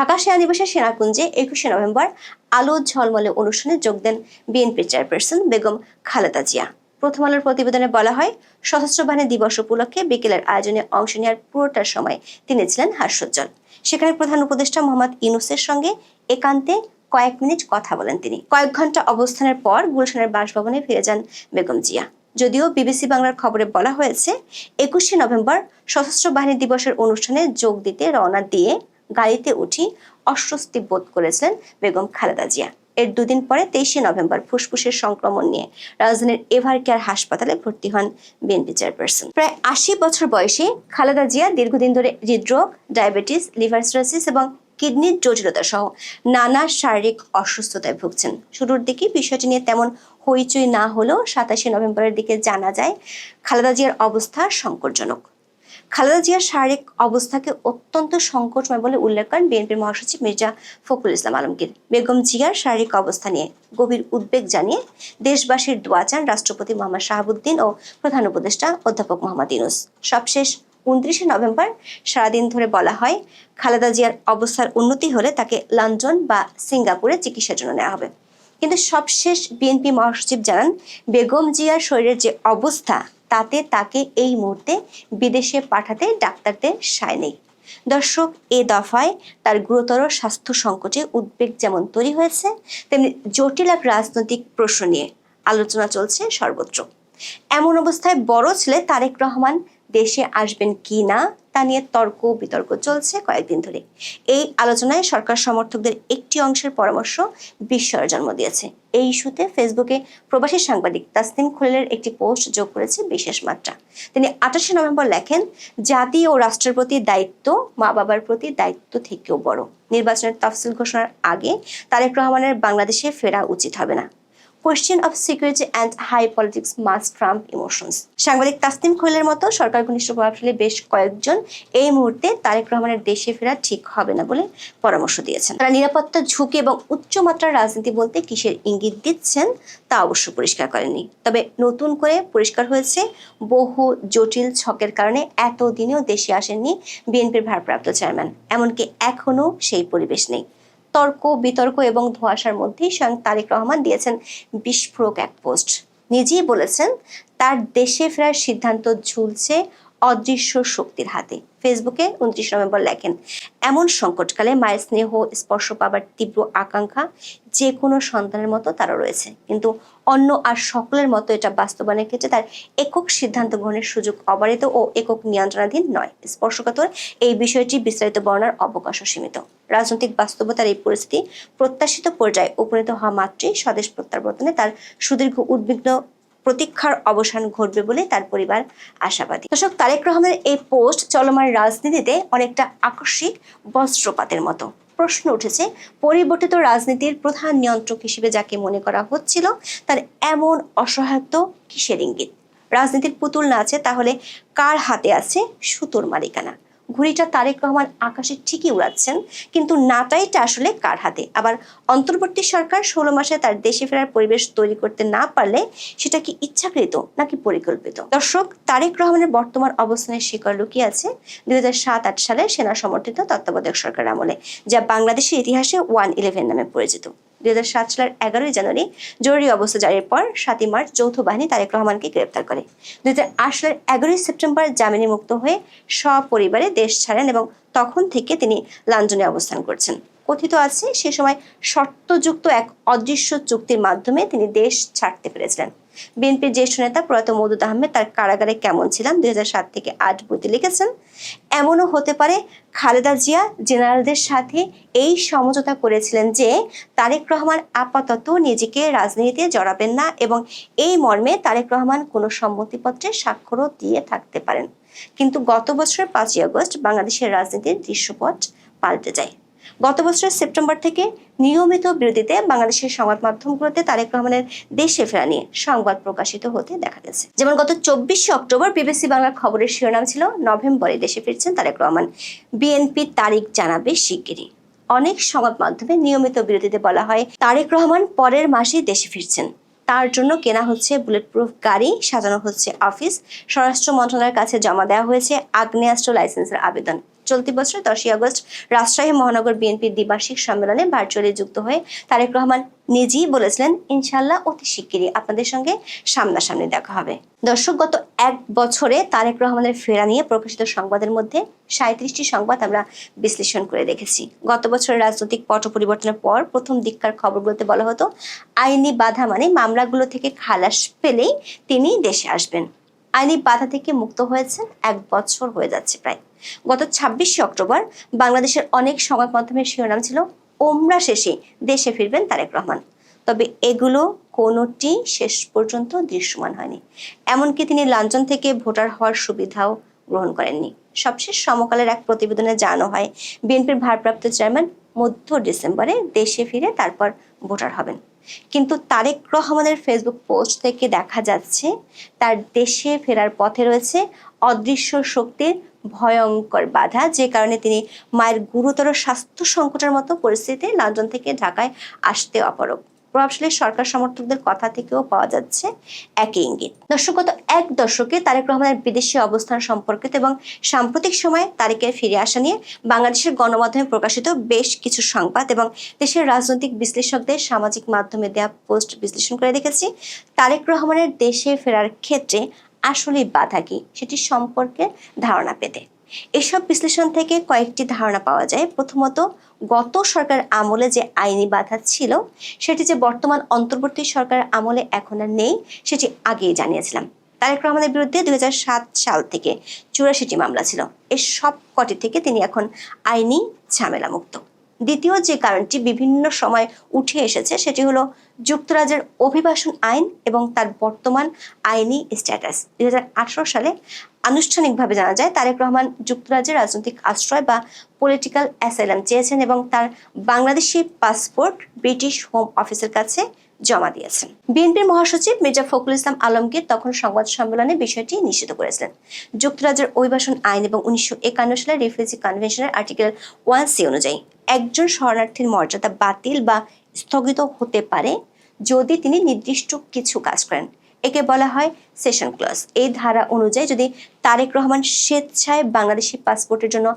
ঢাকা সেনা সেনানিবাসের সেনাকুঞ্জে একুশে নভেম্বর আলো ঝলমলে অনুষ্ঠানে যোগ দেন বিএনপির চেয়ারপারসন বেগম খালেদা জিয়া। প্রথম আলোর প্রতিবেদনে বলা হয়, সশস্ত্র বাহিনী দিবস উপলক্ষে বিকেলের আয়োজনে অংশ নেওয়ার পুরোটার সময় তিনি ছিলেন হাস্যোজ্জ্বল। সেখানে প্রধান উপদেষ্টা মোহাম্মদ ইউনুসের সঙ্গে একান্তে কয়েক মিনিট কথা বলেন তিনি। কয়েক ঘণ্টা অবস্থানের পর গুলশানের বাসভবনে ফিরে যান বেগম জিয়া। যদিও বিবিসি বাংলার খবরে বলা হয়েছে, একুশে নভেম্বর সশস্ত্র বাহিনী দিবসের অনুষ্ঠানে যোগ দিতে রওনা দিয়ে গাড়িতে উঠি অস্বস্তি বোধ করেছিলেন বেগম খালেদা জিয়া। এর দুদিন পরে তেইশে নভেম্বর ফুসফুসের সংক্রমণ নিয়ে রাজধানীর এভার কেয়ার হাসপাতালে ভর্তি হন বিএনপি চেয়ারপারসন। প্রায় আশি বছর বয়সে খালেদা জিয়া দীর্ঘদিন ধরে হৃদরোগ, ডায়াবেটিস, লিভার সিরোসিস এবং কিডনির জটিলতা সহ নানা শারীরিক অসুস্থতায় ভুগছেন। শুরুর দিকে বিষয়টি নিয়ে তেমন হইচই না হলেও সাতাশে নভেম্বরের দিকে জানা যায়, খালেদা জিয়ার অবস্থা সংকটজনক। খালেদা জিয়ার শারীরিক অবস্থাকে অত্যন্ত সংকটময় বলে উল্লেখ করেন বিএনপির মহাসচিব মির্জা ফখরুল ইসলাম আলমগীর। বেগম জিয়ার শারীরিক অবস্থা নিয়ে গভীর উদ্বেগ জানিয়ে দেশবাসীর দোয়া চান রাষ্ট্রপতি মোহাম্মদ শাহাবুদ্দিন ও প্রধান উপদেষ্টা অধ্যাপক মোহাম্মদ ইউনুস। সবশেষ উনত্রিশে নভেম্বর সারাদিন ধরে বলা হয়, খালেদা জিয়ার অবস্থার উন্নতি হলে তাকে লন্ডন বা সিঙ্গাপুরে চিকিৎসার জন্য নেওয়া হবে। কিন্তু সবশেষ বিএনপি মহাসচিব জানান, বেগম জিয়ার শরীরের যে অবস্থা তাতে তাকে এই মুহূর্তে বিদেশে পাঠাতে ডাক্তারদের সায় নেই। দর্শক, এ দফায় তার গুরুতর স্বাস্থ্য সংকটে উদ্বেগ যেমন তৈরি হয়েছে, তেমনি জটিল এক রাজনৈতিক প্রশ্ন নিয়ে আলোচনা চলছে সর্বত্র। এমন অবস্থায় বড় ছেলে তারেক রহমান দেশে আসবেন কি না? তা নিয়ে তর্ক বিতর্ক চলছে কয়েকদিন ধরে এই আলোচনায় সরকার সমর্থকদের একটি অংশের পরামর্শ বিস্ময়ের জন্ম দিয়েছে। এই ইস্যুতে ফেসবুকে প্রবাসী সাংবাদিক তাসনিম খলিলের একটি পোস্ট যোগ করেছে বিশেষ মাত্রা। তিনি আঠাশে নভেম্বর লেখেন, জাতি ও রাষ্ট্রের প্রতি দায়িত্ব মা বাবার প্রতি দায়িত্ব থেকেও বড়। নির্বাচনের তফসিল ঘোষণার আগে তারেক রহমানের বাংলাদেশে ফেরা উচিত হবে না। Question of security and high politics mass trump emotions সাংবাদিক তাসনিম খৈলের মতো সরকার ঘনিষ্ঠ প্রভাবশালী বেশ কয়েকজন এই মুহূর্তে তারেক রহমানের দেশে ফেরা ঠিক হবে না বলে পরামর্শ দিয়েছেন। তারা নিরাপত্তা ঝুঁকি এবং উচ্চমাত্রার রাজনীতি বলতে কিসের ইঙ্গিত দিচ্ছেন তা অবশ্য পরিষ্কার করেননি। তবে নতুন করে পরিষ্কার হয়েছে, বহু জটিল ছকের কারণে এতদিনেও দেশে আসেননি বিএনপির ভারপ্রাপ্ত চেয়ারম্যান। এমনকি এখনও সেই পরিবেশ নেই। তর্ক, বিতর্ক এবং ধোয়াশার মধ্যেই স্বয়ং তারেক রহমান দিয়েছেন বিস্ফোরক এক পোস্ট। নিজেই বলেছেন, তার দেশে ফেরার সিদ্ধান্ত ঝুলছে অদৃশ্য শক্তির হাতে। ফেসবুকে উনত্রিশ নভেম্বর লেখেন, এমন সংকটকালে মায়ের স্নেহ, স্পর্শ পাবার তীব্র আকাঙ্ক্ষা যে কোনো সন্তানের মতো তারও রয়েছে। কিন্তু অন্য আর সকলের মতো এটা বাস্তবায়নের ক্ষেত্রে তার একক সিদ্ধান্ত গ্রহণের সুযোগ অবারিত ও একক নিয়ন্ত্রণাধীন নয়। স্পর্শকাতর এই বিষয়টি বিস্তারিত বর্ণার অবকাশও সীমিত। রাজনৈতিক বাস্তবতার এই পরিস্থিতি প্রত্যাশিত পর্যায়ে উপনীত হওয়া মাত্রই স্বদেশ প্রত্যাবর্তনে তার সুদীর্ঘ উদ্বিগ্ন প্রতীক্ষার অবসান ঘটবে বলে তার পরিবার আশাবাদী। দর্শক, তারেক রহমানের এই পোস্ট চলমান রাজনীতিতে অনেকটা আকস্মিক বস্ত্রপাতের মতো। প্রশ্ন উঠেছে, পরিবর্তিত রাজনীতির প্রধান নিয়ন্ত্রক হিসেবে যাকে মনে করা হচ্ছিল, তার এমন অসহায়ত্ব কিসের ইঙ্গিত? রাজনীতির পুতুল না আছে তাহলে কার হাতে আছে সুতোর মালিকানা? ঘুড়িটা তারেক রহমান আকাশে ঠিকই উড়াচ্ছেন, কিন্তু নাটাইটা আসলে কার হাতে? আবার অন্তর্বর্তী সরকার ষোলো মাসে তার দেশে ফেরার পরিবেশ তৈরি করতে না পারলে সেটা কি ইচ্ছাকৃত নাকি পরিকল্পিত? দর্শক, তারেক রহমানের বর্তমান অবস্থানের শিকার লুকিয়ে আছে দুই হাজার সাত আট সালে সেনা সমর্থিত তত্ত্বাবধায়ক সরকার আমলে, যা বাংলাদেশের ইতিহাসে ওয়ান ইলেভেন নামে পরিচিত। দুই হাজার সাত সালের এগারোই জানুয়ারি জরুরি অবস্থা জারির পর সাতই মার্চ যৌথ বাহিনী তারেক রহমানকে গ্রেপ্তার করে। দুই হাজার আট সালের এগারোই সেপ্টেম্বর জামিনে মুক্ত হয়ে সপরিবারে দেশ ছাড়েন এবং তখন থেকে তিনি লন্ডনে অবস্থান করছেন। কথিত আছে, সে সময় শর্তযুক্ত এক অদৃশ্য চুক্তির মাধ্যমে তিনি দেশ ছাড়তে পেরেছিলেন। বিএনপির জ্যেষ্ঠ নেতা প্রয়াত মৌদুদ আহমেদ তার কারাগারে কেমন ছিলাম দুই হাজার সাত থেকে আট বইতে লিখেছেন, এমনও হতে পারে খালেদা জিয়া জেনারেলদের সাথে এই সমঝোতা করেছিলেন যে তারেক রহমান আপাতত নিজেকে রাজনীতিতে জড়াবেন না এবং এই মর্মে তারেক রহমান কোনো সম্মতিপত্রে স্বাক্ষরও দিয়ে থাকতে পারেন। কিন্তু গত বছরের পাঁচই আগস্ট বাংলাদেশের রাজনীতির দৃশ্যপট পাল্টে যায়। গত বছরের সেপ্টেম্বর থেকে নিয়মিত বিরতিতে বাংলাদেশের সংবাদ মাধ্যমগুলোতে তারেক রহমানের দেশে ফেরা নিয়ে সংবাদ প্রকাশিত হতে দেখা গেছে। যেমন গত চব্বিশে অক্টোবর বিবিসি বাংলার খবরের শিরোনাম ছিল, নভেম্বরে দেশে ফিরছেন তারেক রহমান। বিএনপি তারিখ জানাবে শিগগিরই। অনেক সংবাদ মাধ্যমে নিয়মিত বিরতিতে বলা হয়, তারেক রহমান পরের মাসেই দেশে ফিরছেন। তার জন্য কেনা হচ্ছে বুলেট প্রুফ গাড়ি, সাজানো হচ্ছে অফিস, স্বরাষ্ট্র মন্ত্রণালয়ের কাছে জমা দেওয়া হয়েছে আগ্নেয়াস্ত্র লাইসেন্সের আবেদন। চলতি বছর দশই আগস্ট রাজশাহী মহানগর বিএনপির দ্বিবার্ষিক সম্মেলনে ভার্চুয়ালি যুক্ত হয়ে তারেক রহমান নিজেই বলেছিলেন ইনশাল্লাহ অতি শিগগিরই আপনাদের সঙ্গে সামনাসামনি দেখা হবে। দর্শক, গত এক বছরে তারেক রহমানের ফেরা নিয়ে প্রকাশিত সংবাদের মধ্যে সাঁত্রিশটি সংবাদ আমরা বিশ্লেষণ করে দেখেছি। গত বছরের রাজনৈতিক পট পরিবর্তনের পর প্রথম দিককার খবরগুলোতে বলা হতো, আইনি বাধা মানে মামলাগুলো থেকে খালাস পেলেই তিনি দেশে আসবেন। আইনি বাধা থেকে মুক্ত হয়েছেন এক বছর হয়ে যাচ্ছে প্রায়। গত ছাব্বিশে অক্টোবর বাংলাদেশের অনেক সংবাদ মাধ্যমের শিরোনাম ছিল, ওমরা শেষে দেশে ফিরবেন তারেক রহমান। তবে এগুলো কোনোটি শেষ পর্যন্ত দৃশ্যমান হয়নি। এমনকি তিনি লাঞ্ছন থেকে ভোটার হওয়ার সুবিধাও গ্রহণ করেননি। সবশেষ সমকালের এক প্রতিবেদনে জানানো হয়, বিএনপির ভারপ্রাপ্ত চেয়ারম্যান মধ্য ডিসেম্বরে দেশে ফিরে তারপর ভোটার হবেন। কিন্তু তারেক রহমানের ফেসবুক পোস্ট থেকে দেখা যাচ্ছে তার দেশে ফেরার পথে রয়েছে অদৃশ্য শক্তির ভয়ঙ্কর বাধা, যে কারণে তিনি মায়ের গুরুতর স্বাস্থ্য সংকটের মতো পরিস্থিতিতে লন্ডন থেকে ঢাকায় আসতে অপারগ প্রভাবশালী সরকার সমর্থকদের কথা থেকেও পাওয়া যাচ্ছে একই ইঙ্গিত। দর্শকগত এক দশকে তারেক রহমানের বিদেশি অবস্থান সম্পর্কিত এবং সাম্প্রতিক সময়ে তারেকের ফিরে আসা নিয়ে বাংলাদেশের গণমাধ্যমে প্রকাশিত বেশ কিছু সংবাদ এবং দেশের রাজনৈতিক বিশ্লেষকদের সামাজিক মাধ্যমে দেওয়া পোস্ট বিশ্লেষণ করে দেখেছি, তারেক রহমানের দেশে ফেরার ক্ষেত্রে আসলে বাধা কি সেটি সম্পর্কে ধারণা পেতে। এসব বিশ্লেষণ থেকে কয়েকটি ধারণা পাওয়া যায়। প্রথমত, গত সরকার আমলে যে আইনি বাধা ছিল, সেটি যে বর্তমান অন্তর্বর্তী সরকার আমলে এখন আর নেই, সেটি আগেই জানিয়েছিলাম। তারেক রহমানের বিরুদ্ধে দুই হাজার সাত সাল থেকে চুরাশিটি মামলা ছিল। এর সব কটি থেকে তিনি এখন আইনি ঝামেলা মুক্ত দ্বিতীয় যে কারণটি বিভিন্ন সময় উঠে এসেছে সেটি হলো যুক্তরাজ্যের অভিবাসন আইন এবং তার বর্তমান আইনি স্ট্যাটাস দুই হাজার আঠারো সালে আনুষ্ঠানিকভাবে জানা যায়, তারেক রহমান যুক্তরাজ্যের রাজনৈতিক আশ্রয় বা পলিটিক্যাল অ্যাসাইলাম চেয়েছেন এবং তার বাংলাদেশি পাসপোর্ট ব্রিটিশ হোম অফিসের কাছে জমা দিয়েছেন। বিএনপির মহাসচিব মির্জা ফখরুল ইসলাম আলমগীর তখন সংবাদ সম্মেলনে বিষয়টি নিশ্চিত করেছিলেন। যুক্তরাজ্যের অভিবাসন আইন এবং উনিশশো একান্ন সালের রিফিউজি কনভেনশনের আর্টিকেল ওয়ান সি অনুযায়ী একজন শরণার্থীর মর্যাদা বাতিল বা স্থগিত হতে পারে যদি তিনি নির্দিষ্ট কিছু কাজ করেন। একে বলা হয় সেশন ক্লাস এই ধারা অনুযায়ী যদি তারেক রহমান স্বেচ্ছায় বাংলাদেশি পাসপোর্টের জন্য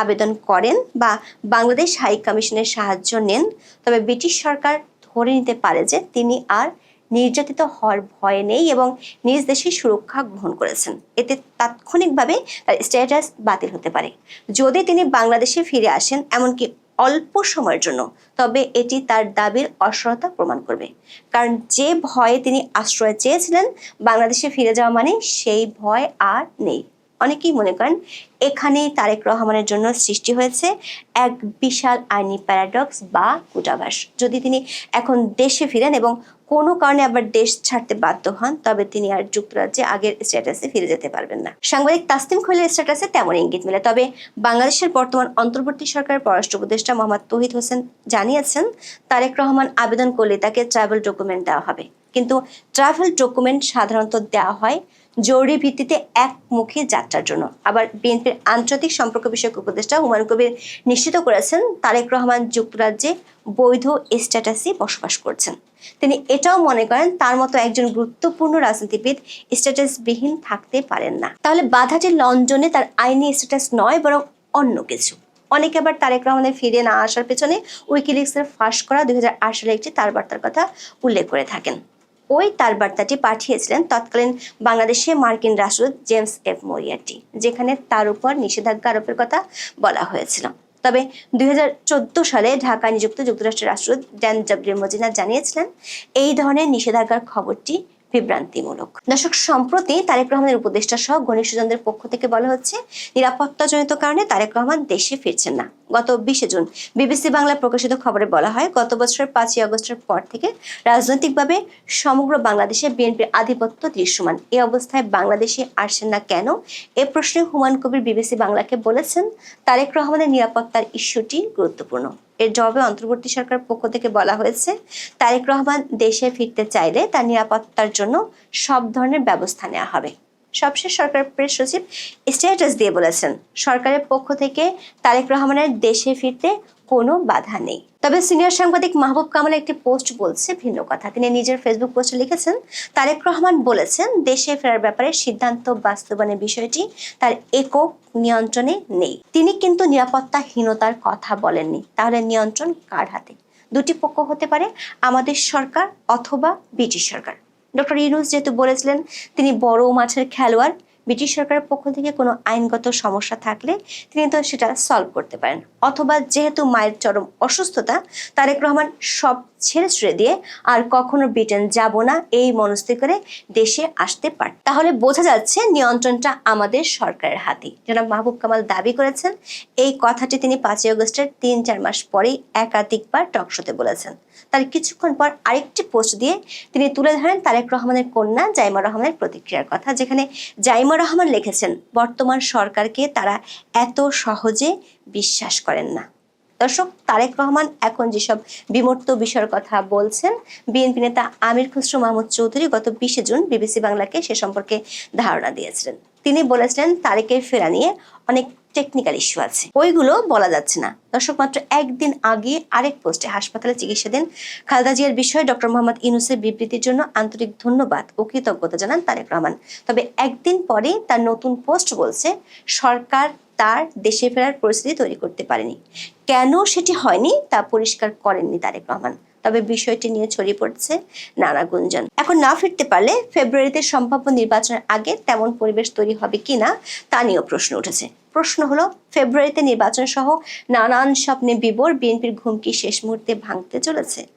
আবেদন করেন বা বাংলাদেশ হাই কমিশনের সাহায্য নেন, তবে ব্রিটিশ সরকার ধরে নিতে পারে যে তিনি আর নির্যাতিত হওয়ার ভয় নেই এবং নিজ দেশে সুরক্ষা গ্রহণ করেছেন। এতে তাৎক্ষণিকভাবে তার স্ট্যাটাস বাতিল হতে পারে। যদি তিনি বাংলাদেশে ফিরে আসেন, এমনকি অল্প সময়ের জন্য, তবে এটি তার দাবির অসরতা প্রমাণ করবে। কারণ যে ভয়ে তিনি আশ্রয় চেয়েছিলেন, বাংলাদেশে ফিরে যাওয়া মানে সেই ভয় আর নেই। অনেকেই মনে করেন এখানেই তারেক রহমানের জন্য সৃষ্টি হয়েছে এক বিশাল আইনি প্যারাডক্স বা কূটাভাস যদি তিনি এখন দেশে ফিরেন এবং কোনো কারণে আবার দেশ ছাড়তে বাধ্য হন, তবে তিনি আর যুক্তরাজ্যে আগের স্ট্যাটাসে ফিরে যেতে পারবেন না। সাংবাদিক তাসনিম খৈলের স্ট্যাটাসে তেমন ইঙ্গিত মেলে, তবে বাংলাদেশের বর্তমান অন্তর্বর্তী সরকারের পররাষ্ট্র উপদেষ্টা মোহাম্মদ তহিদ হোসেন জানিয়েছেন, তারেক রহমান আবেদন করলে তাকে ট্রাভেল ডকুমেন্ট দেওয়া হবে। কিন্তু ট্রাভেল ডকুমেন্ট সাধারণত দেওয়া হয় জরুরি ভিত্তিতে একমুখী যাত্রার জন্য। আবার বিএনপির আন্তর্জাতিক সম্পর্ক বিষয়ক উপদেষ্টা হুমায়ুন কবির নিশ্চিত করেছেন, তারেক রহমান যুক্তরাজ্যে বৈধ স্ট্যাটাসে বসবাস করছেন। তিনি এটাও মনে করেন তার মতো একজন গুরুত্বপূর্ণ রাজনীতিবিদ স্ট্যাটাসবিহীন থাকতে পারেন না। তাহলে বাধাটি লন্ডনে তার আইনি স্ট্যাটাস নয়, বরং অন্য কিছু। অনেকে আবার তারেক রহমানের ফিরে না আসার পেছনে উইকিলিক্সের ফাঁস করা দুই সালে একটি তার বার্তার কথা উল্লেখ করে থাকেন। ওই তার বার্তাটি পাঠিয়েছিলেন তৎকালীন বাংলাদেশে মার্কিন রাষ্ট্রদূত জেমস এফ মরিয়াটি যেখানে তার উপর নিষেধাজ্ঞা আরোপের কথা বলা হয়েছিল। তবে দুই হাজার চোদ্দ সালে ঢাকায় নিযুক্ত যুক্তরাষ্ট্রের রাষ্ট্রদূত ড্যান ডাব্লিউ মজিনা জানিয়েছিলেন, এই ধরনের নিষেধাজ্ঞার খবরটি বিভ্রান্তিমূলক। দর্শক, সম্প্রতি তারেক রহমানের উপদেষ্টা সহ ঘনিষ্ঠজনদের পক্ষ থেকে বলা হচ্ছে, নিরাপত্তাজনিত কারণে তারেক রহমান দেশে ফিরছেন না। গত বিশে জুন বিবিসি বাংলায় প্রকাশিত খবরে বলা হয়, গত বছরের পাঁচই আগস্টের পর থেকে রাজনৈতিকভাবে সমগ্র বাংলাদেশে বিএনপির আধিপত্য দৃশ্যমান। এই অবস্থায় বাংলাদেশে আসছেন না কেন? এ প্রশ্নে হুমান কবির বিবিসি বাংলাকে বলেছেন, তারেক রহমানের নিরাপত্তার ইস্যুটি গুরুত্বপূর্ণ। এর জবাবে অন্তর্বর্তী সরকার পক্ষ থেকে বলা হয়েছে, তারেক রহমান দেশে ফিরতে চাইলে তার নিরাপত্তার জন্য সব ধরনের ব্যবস্থা নেওয়া হবে। সবশেষ সরকার প্রেস সচিব স্ট্যাটাস দিয়ে বলেছেন, সরকারের পক্ষ থেকে তারেক রহমানের দেশে ফিরতে কোনো বাধা নেই। তবে সিনিয়র সাংবাদিক মাহবুব কামাল একটি পোস্ট বলছে ভিন্ন কথা। তিনি নিজের ফেসবুক পোস্টে লিখেছেন, তারেক রহমান বলেছেন, দেশে ফেরার ব্যাপারে সিদ্ধান্ত বাস্তবায়নের বিষয়টি তার একক নিয়ন্ত্রণে নেই। তিনি কিন্তু নিরাপত্তাহীনতার কথা বলেননি। তাহলে নিয়ন্ত্রণ কার হাতে? দুটি পক্ষ হতে পারে, আমাদের সরকার অথবা ব্রিটিশ সরকার। ডক্টর ইউনুস যেহেতু বলেছিলেন, তিনি বড় মাঠের খেলোয়াড়, ব্রিটিশ সরকারের পক্ষ থেকে কোনো আইনগত সমস্যা থাকলে তিনি তো সেটা সলভ করতে পারেন। অথবা যেহেতু মায়ের চরম অসুস্থতা, তারেক রহমান সব ছেড়ে ছেড়ে দিয়ে আর কখনো ব্রিটেন যাব না এই মনস্থির করে দেশে আসতে পারে তাহলে বোঝা যাচ্ছে নিয়ন্ত্রণটা আমাদের সরকারের হাতে। জনাব মাহবুব কামাল দাবি করেছেন, এই কথাটি তিনি পাঁচই আগস্টের তিন চার মাস পরেই একাধিকবার টকশোতে বলেছেন। তার কিছুক্ষণ পর আরেকটি পোস্ট দিয়ে তিনি তুলে ধরেন তারেক রহমানের কন্যা জাইমা রহমানের প্রতিক্রিয়ার কথা, যেখানে জাইমা রহমান লিখেছেন, বর্তমান সরকারকে তারা এত সহজে বিশ্বাস করেন না। দর্শক, তারেক রহমান এখন যেসব বিমূর্ত বিষয়ের কথা বলছেন, বিএনপি নেতা আমির খুসরো মাহমুদ চৌধুরী গত বিশে জুন বিবিসি বাংলাকে সে সম্পর্কে ধারণা দিয়েছিলেন। তিনি বলেছিলেন, তারেকের ফেরা নিয়ে অনেক টেকনিক্যাল ইস্যু আছে। ওইগুলো বলা যাচ্ছে না। দর্শক, মাত্র একদিন আগে আরেক পোস্টে হাসপাতালে চিকিৎসাধীন খালেদা জিয়ার বিষয়ে ডক্টর মোহাম্মদ ইনুসের বিবৃতির জন্য আন্তরিক ধন্যবাদ ও কৃতজ্ঞতা জানান তারেক রহমান। তবে একদিন পরে তার নতুন পোস্ট বলছে, সরকার তার দেশে ফেরার পরিস্থিতি তৈরি করতে পারেনি। কেন সেটি হয়নি তা পরিষ্কার করেননি তারেক রহমান। তবে বিষয়টি নিয়ে ছড়িয়ে পড়ছে নানা গুঞ্জন। এখন না ফিরতে পারলে ফেব্রুয়ারিতে সম্ভাব্য নির্বাচনের আগে তেমন পরিবেশ তৈরি হবে কিনা তা নিয়েও প্রশ্ন উঠেছে। প্রশ্ন হলো, ফেব্রুয়ারিতে নির্বাচন সহ নানান স্বপ্নে বিবর বিএনপির ঘুমকি শেষ মুহূর্তে ভাঙতে চলেছে?